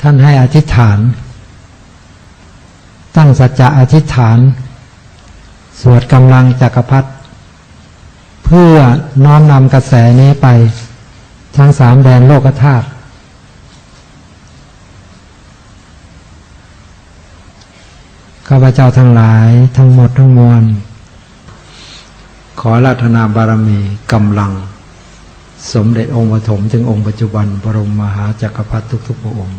ท่านให้อธิษฐาน ตั้งสัจจะอธิษฐาน สวดกำลังจักรพรรดิเพื่อน้อมนำกระแสนี้ไป ทั้งสามแดนโลกธาตุข้าพเจ้าทั้งหลายทั้งหมดทั้งมวล ขอราธนาบารมีกำลัง สมเด็จองค์ปฐมถึงองค์ปัจจุบันบรมมหาจักรพรรดิทุกๆพระองค์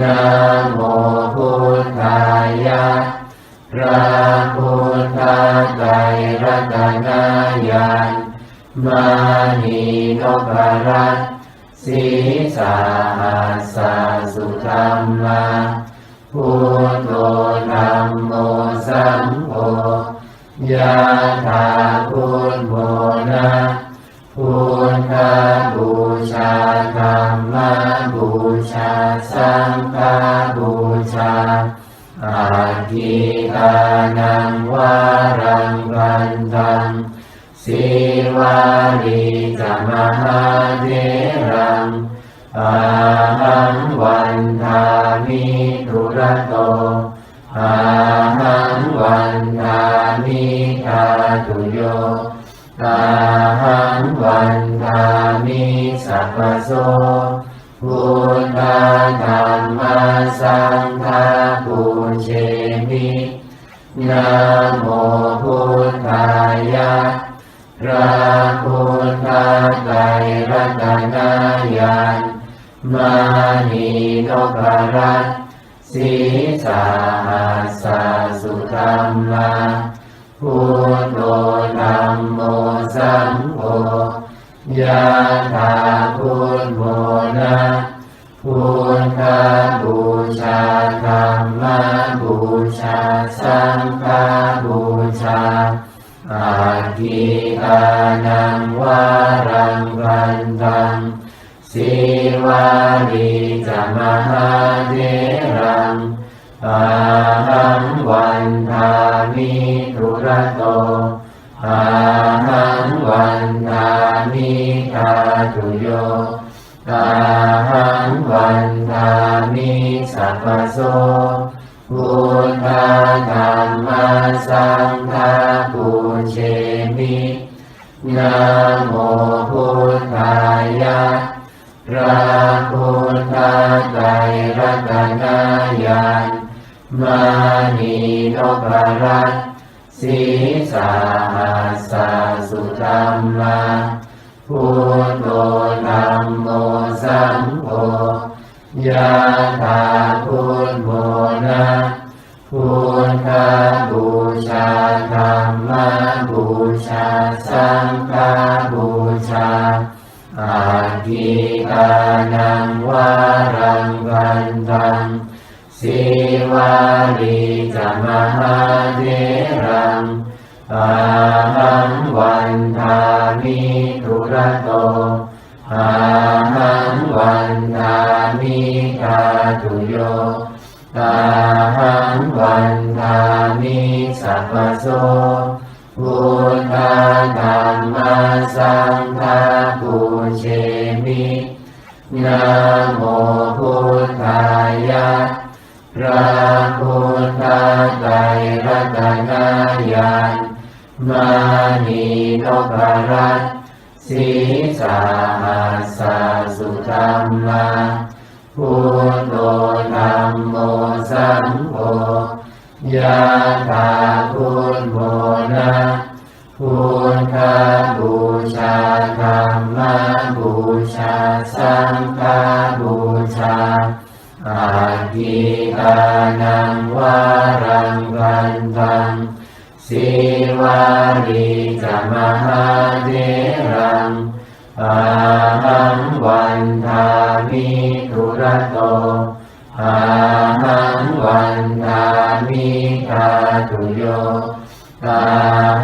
นะโมพุทธายะพระพุทธไตรรัตนายานมานีนพรัตสีสาหัสสุธรรมาพุทโธธรรมโมสังโฆยะถาพุทโมนะ พุทธบูชาธรรมบูชา สังฆบูชาอาทิตานังวารังวันตังสีวารีจมหาเทรังอาหังวันทามิทุระโตอาหังวันทามิทาตุโย อาหังวันทามิสัพพโสพุทธธรรมสังฆปูเชมินะโมพุทธายะพระพุทธไตรรัตนายานมานีนพรัตน์สีสาหัสสุธรรมา พุทโธธรรมโมสังโฆยะถา มิทาตุโยอาหังวันทามิสัพพโสพุทธธรรมสังฆปูเชมินะโมพุทธายะพระพุทธไตรรัตนายานมานีนพรัตสีสาหัสสุธรรมา พุทโธธรรมโมสังโฆยะถาพุทโมนะพุทธบูชาธรรมบูชา สังฆบูชาอาทิตานังวารังวันตังสีวารีจะมหาเทรัง อาหังวันทามิทุระโตอาหังวันทามิทาตุโยอาหังวันพพโสพุทธธรรมสังฆาปูเชมินะโมพุทธายะพระพุทธไตรรัตนญาณ มานีนพรัตสีสาหัสสะสุธรรมาพุทโธธรรมโมสังโฆยะถาพุทโมนะพุทธบูชาธรรมบูชาสังฆบูชาอาทิตานังวารังกันตัง สิวารีจะมหาเทรังอาหังวันทามิทุระโตอาหังวันทามิกาตุโยตา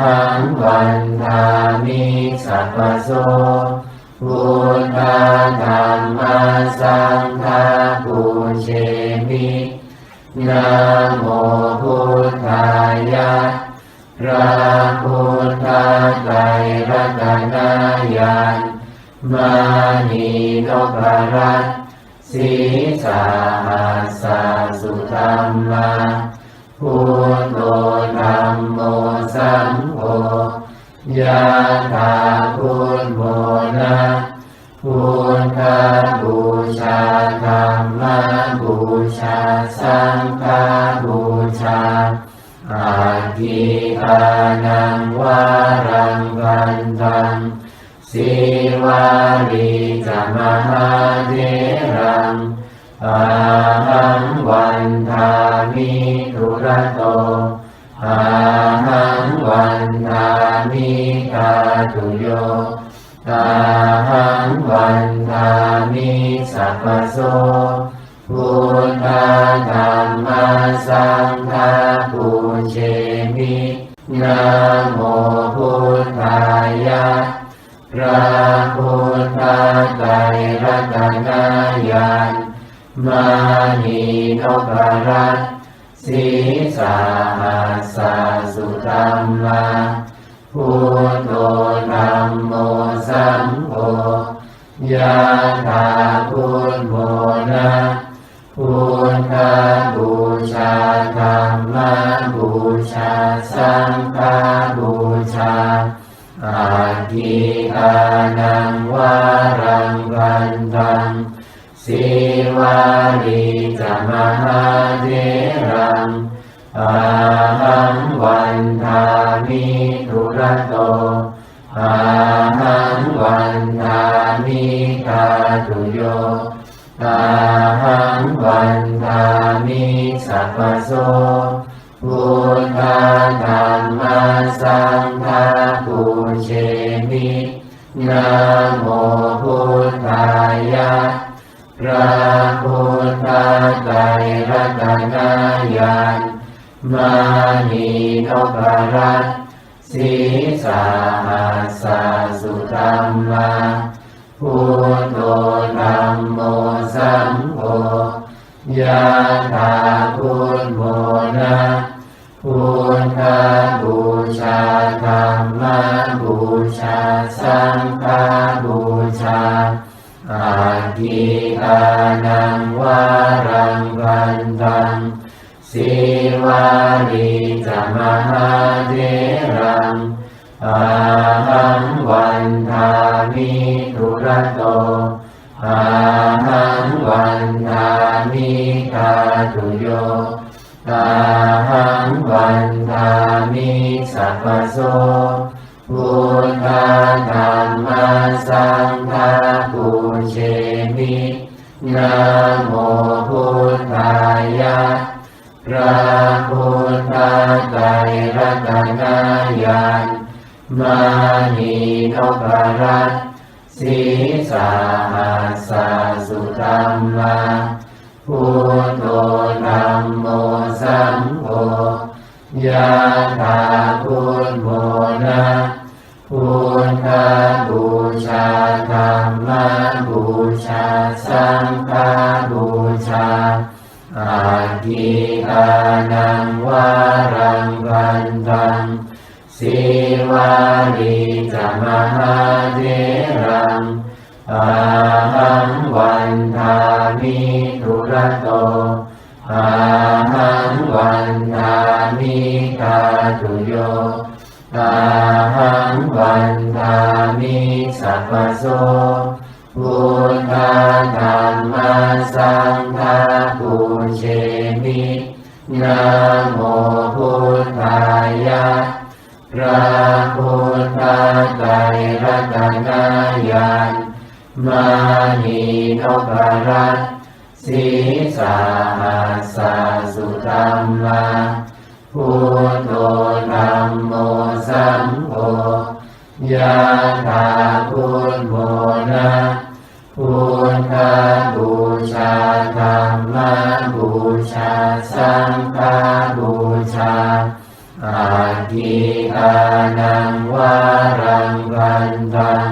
หังวันทามิสัพพโสพุทธธรรมสังฆาปูเชมินะโมพุทธายะ พระพุทธไตรรัตนญาณมานีนพรัตสีสาหัสสะสุธรรมาพุทโธธรรมโมสังโฆยะถาพุทโมนะพุทธบูชาธรรมบูชา สังฆบูชา อาทิตานังวารังกันตังสิวารีจมหาเทรังอาหังวันทามิทุระโตอาหังวันทามิกาตุโยอาหังวันทามิสัพพโส พุทธธรรมสังฆาปูเชมินะโมพุทธายะพระพุทธไตรรัตนญาณมานีนพรัตสีสาหัสสะสุธรรมาพุทโธธรรมโมสังโฆยะถาพุทโมนะ พุทธบูชาธรรมบูชา สังฆบูชาอาทิตานังวารังกันตังสิวารีจะมหาเทรังอาหังวันทามิทุระโตอาหังวันทามิกาตุโย อาหังวันทามิสัพพโสพุทธธรรมสังฆาปูเชมินะโมพุทธายะพระพุทธไตรรัตนญาณมานีนพรัตน์สีสาหัสสะสุธรรมา พุทโธธรรมโมสังโฆยะถาพุทโมนะพุทธบูชาธรรมบูชา สังฆบูชาอาทิตานังวารังกันตังสิวารีจะมหาเทรัง อาหังวันทามิทุระโตอาหังวันทามิกาตุโยอาหังวันทามิสัพพโสพุทธธรรมสังฆาปูเชมินะโมพุทธายะพระพุทธไตรรัตนญาณ มานีนพรัตสีสาหัสสะสุธรรมาพุทโธธรรมโมสังโฆยะถาพุทโมนะพุทธบูชาธรรมบูชาสังฆบูชาออาทิตานังวารังวันตัง สีวาลีจมหาเทรังอาหังวันทามิทุระโตอาหังวันทามิกาตุโยอาหังวันทามิสัพพโสพุทธธรรมสังฆปูเชมินะโมพุทธายะ พระพุทธไตรรัตนายานมานีนพรัตสีสาหัสสะสุตัมมาพุทโธธัมโมสัมโฆยะถาพุทโมนะพุทธบูชาธรรมบูชาสังฆบูชา อาทิตานังวารังวันตัง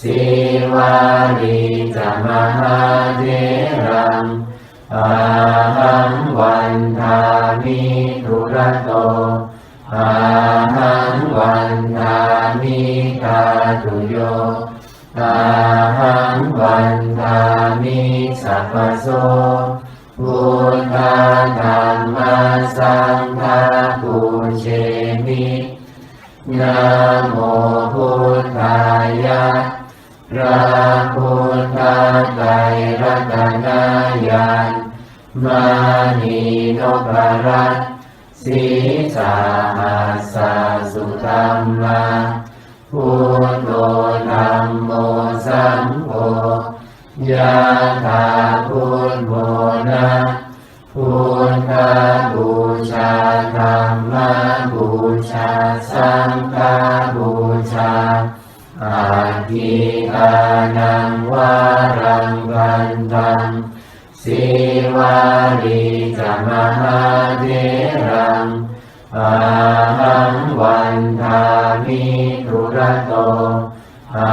สีวาลีจมหาเทรังอาหังวันทามิทุระโตอาหังวันทามิกาตุโยอาหังวันทามิสัพพโส พุทธธรรมสังฆปูเชมินะโมพุทธายะพระพุทธไตรรัตนายานมานีนพรัตสีสาหัสสะสุตัมมาพุทโธธัมโมสัมโฆ ยะถาพุทโมนะพุทธบูชาธรรมบูชา สังฆบูชาอาทิตานังวารังวันตังสีวาลีจมหาเทรังอาหังวันทามิทุระโต อา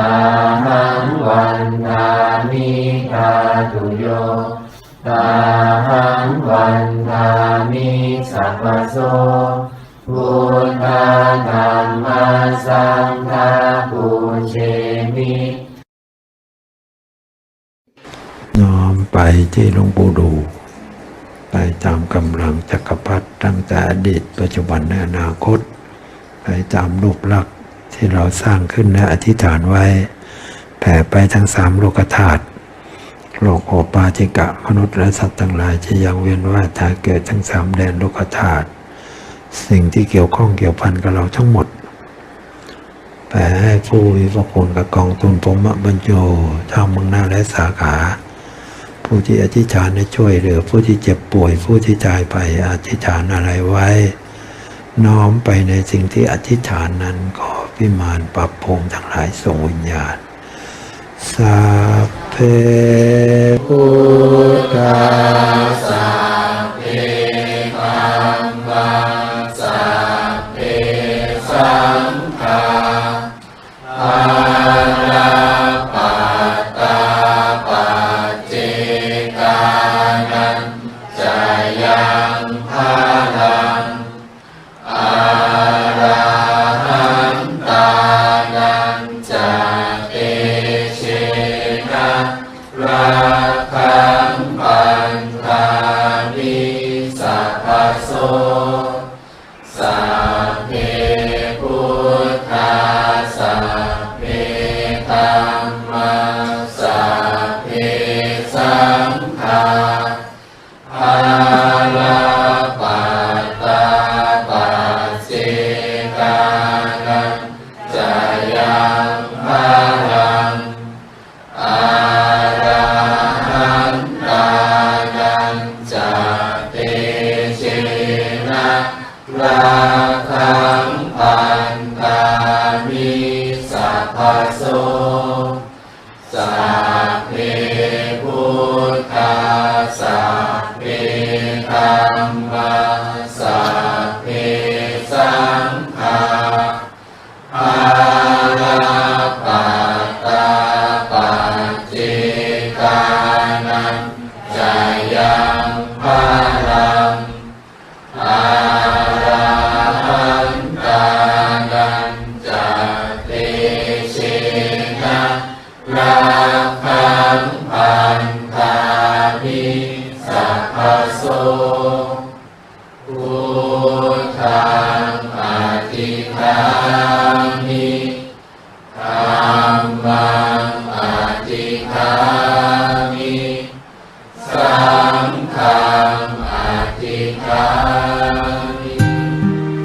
หังวันทามิกาตุโยตาหังวันทามิสัพพโสพุทธธรรมสังฆปูเชมิน้อมไปที่หลวงปู่ดู ไปตามกำลังจักรพรรดิตั้งแต่อดีตปัจจุบันและอนาคต ไปตามรูปลักษณ ที่เราสร้างขึ้นและอธิษฐานไว้ แผ่ไปทั้งสามโลกธาตุโลกโอปาจิกะมนุษย์และสัตว์ทั้งหลายจะยังเวียนว่ายตายเกิดทั้งสามแดนโลกธาตุสิ่งที่เกี่ยวข้องเกี่ยวพันกับเราทั้งหมดแผ่ให้ผู้มีพระคุณกับกองทุนพรมบรรโจทางเมืองหน้าและสาขา ผู้ที่อธิษฐานให้ช่วยเหลือผู้ที่เจ็บป่วยผู้ที่ตายไปอธิษฐานอะไรไว้ น้อมไปในสิ่งที่อธิษฐานนั้นขอพิมานปรับภูมิทั้งหลายส่งวิญญาณสัพเพพุทธาสา ตานิสัพพโสสั